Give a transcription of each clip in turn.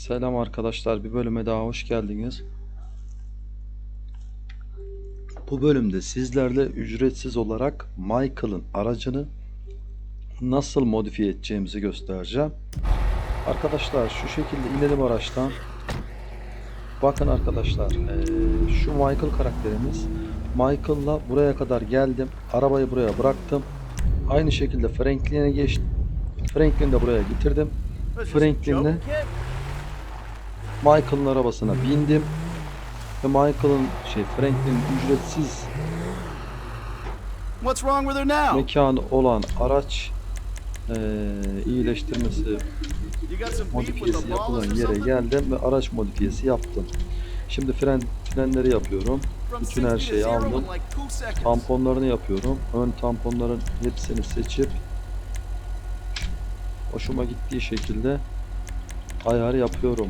Selam arkadaşlar, bir bölüme daha hoş geldiniz. Bu bölümde sizlerle ücretsiz olarak Michael'ın aracını nasıl modifiye edeceğimizi göstereceğim. Arkadaşlar şu şekilde inelim araçtan. Bakın arkadaşlar, şu Michael karakterimiz. Michael'la buraya kadar geldim. Arabayı buraya bıraktım. Aynı şekilde Franklin'e geçtim. Franklin'i de buraya getirdim. Franklin'le Michael'ın arabasına bindim ve Michael'ın şey Franklin'in ücretsiz What's wrong with her now? mekanı olan araç eee, iyileştirmesi modifiyesi yapılan yere geldim ve araç modifiyesi yaptım. Şimdi fren frenleri yapıyorum. Bütün her 60 to şeyi aldım. Tamponlarını yapıyorum. Ön tamponların hepsini seçip hoşuma gittiği şekilde ayarı yapıyorum.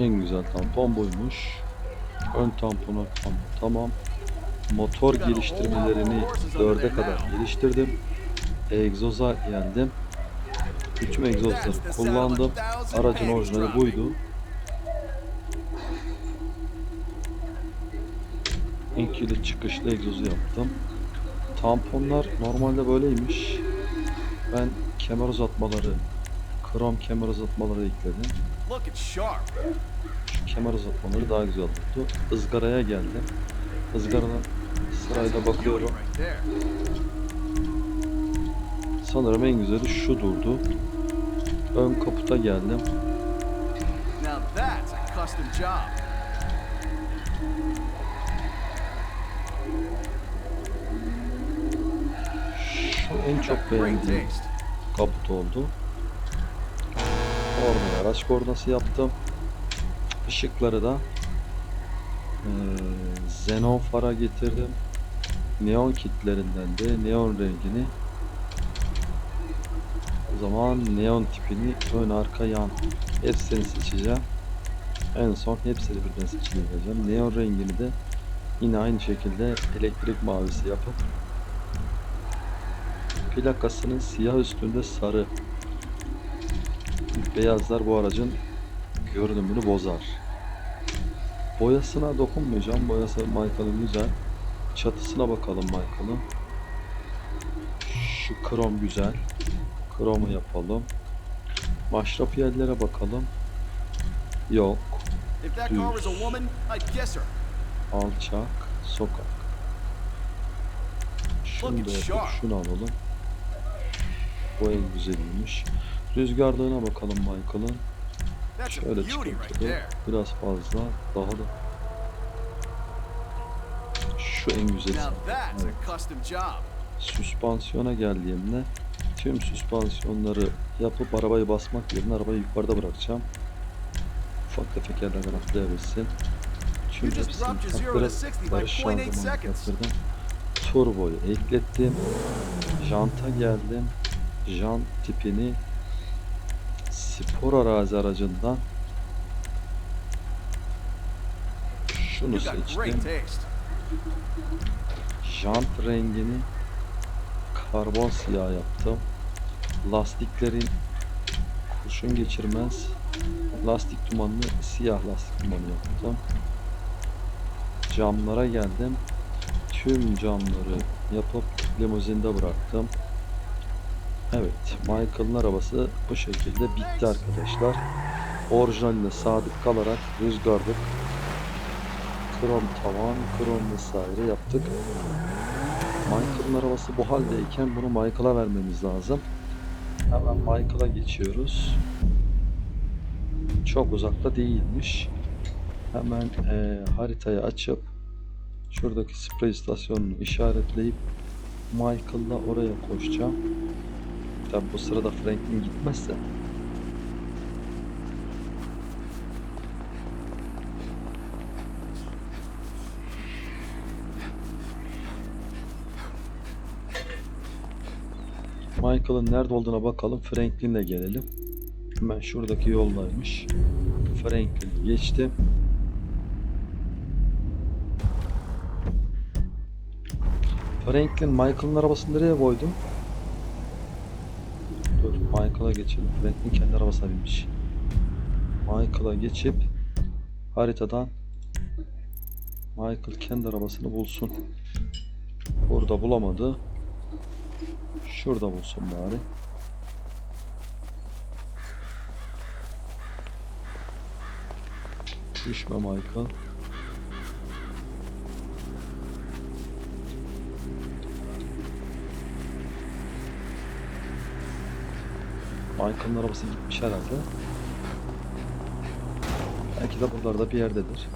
En güzel tampon buymuş. Ön tamponu tam, tamam. Motor geliştirmelerini dörde kadar geliştirdim. Egzoza geldim. Bütün egzozları kullandım. Aracın orijinali buydu. İnkili çıkışlı egzozu yaptım. Tamponlar normalde böyleymiş. Ben kemer uzatmaları, krom kemer uzatmaları ekledim. Şu kemer uzatmaları daha güzel oldu. Izgaraya geldim. Izgaradan sırayla bakıyorum. Sanırım en güzeli şu durdu. Ön kaputa geldim. Now that's a custom job. En çok beğendiğim kaput oldu. Orada araç kornası yaptım. Işıkları da eee xenon fara getirdim. Neon kitlerinden de neon rengini o zaman neon tipini ön arka yan hepsini seçeceğim. En son hepsini birden seçeceğim. Neon rengini de yine aynı şekilde elektrik mavisi yapıp plakasının siyah üstünde sarı beyazlar bu aracın görünümünü bozar. Boyasına dokunmayacağım. Boyası Michael'ın güzel. Çatısına bakalım Michael'ın. Şu krom güzel. Kromu yapalım. Maşrap yerlere bakalım. Yok. Her. Alçak. Sokak. Şunu da yapıp şunu alalım. Bu en güzeliymiş. Rüzgarlığına bakalım Michael'ın. Şöyle çıkartalım. Biraz fazla. Daha da. Şu en güzeli. Evet. Süspansiyona geldiğimde tüm süspansiyonları yapıp arabayı basmak yerine arabayı yukarıda bırakacağım. Ufak tefek yerlerden atlayabilsin. Just hepsini taktırıp 60 by barış 0.8 şanzımanı taktırdım. Turboyu eklettim. Janta geldim. Jant tipini spor arazi aracından şunu seçtim. Jant rengini karbon siyah yaptım. Lastiklerin kurşun geçirmez lastik dumanını siyah lastik dumanı yaptım. Camlara geldim. Tüm camları yapıp limuzinde bıraktım. Evet, Michael'ın arabası bu şekilde bitti arkadaşlar. Orijinaline sadık kalarak rüzgarlık, krom tavan, krom vesaire yaptık. Michael'ın arabası bu haldeyken bunu Michael'a vermemiz lazım. Hemen Michael'a geçiyoruz. Çok uzakta değilmiş. Hemen eee, haritayı açıp şuradaki sprey istasyonunu işaretleyip Michael'la oraya koşacağım. Tabi bu sırada Franklin gitmezse Michael'ın nerede olduğuna bakalım. Franklin'le gelelim. Hemen şuradaki yoldaymış. Franklin geçti. Franklin Michael'ın arabasını nereye koydun? Michael'a geçelim. Franklin kendi arabasına binmiş. Michael'a geçip haritadan Michael kendi arabasını bulsun. Burada bulamadı. Şurada bulsun bari. Düşme Michael. Michael'ın arabası gitmiş herhalde. Belki de buralarda bir yerdedir.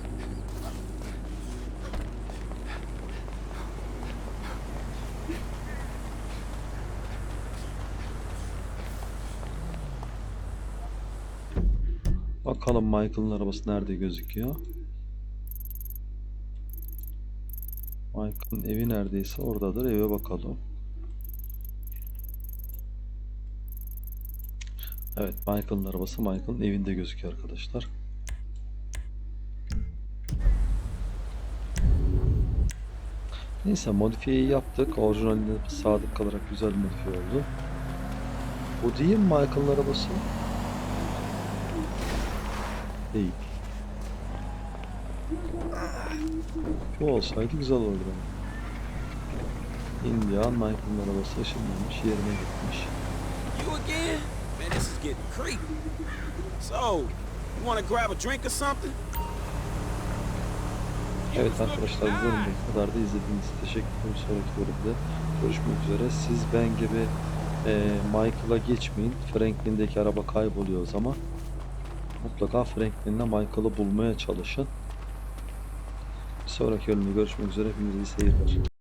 Bakalım Michael'ın arabası nerede gözüküyor. Michael'ın evi neredeyse oradadır. Eve bakalım. Evet, Michael'ın arabası Michael'ın evinde gözüküyor arkadaşlar. Neyse modifiyeyi yaptık. Orijinaline sadık kalarak güzel modifiye oldu. Bu değil mi Michael'ın arabası? Değil. Bu olsaydı güzel olurdu. Indian Michael'ın arabası ışınlanmış yerine gitmiş. You again? Man, this is getting creepy. So, you want grab a drink or something? Evet arkadaşlar bu bölümde kadar da izlediğiniz için teşekkür ederim. Sonraki bölümde görüşmek üzere. Siz ben gibi e, Michael'a geçmeyin. Franklin'deki araba kayboluyor o zaman. Mutlaka Franklin'le Michael'ı bulmaya çalışın. Bir sonraki bölümde görüşmek üzere. Hepinize iyi seyirler.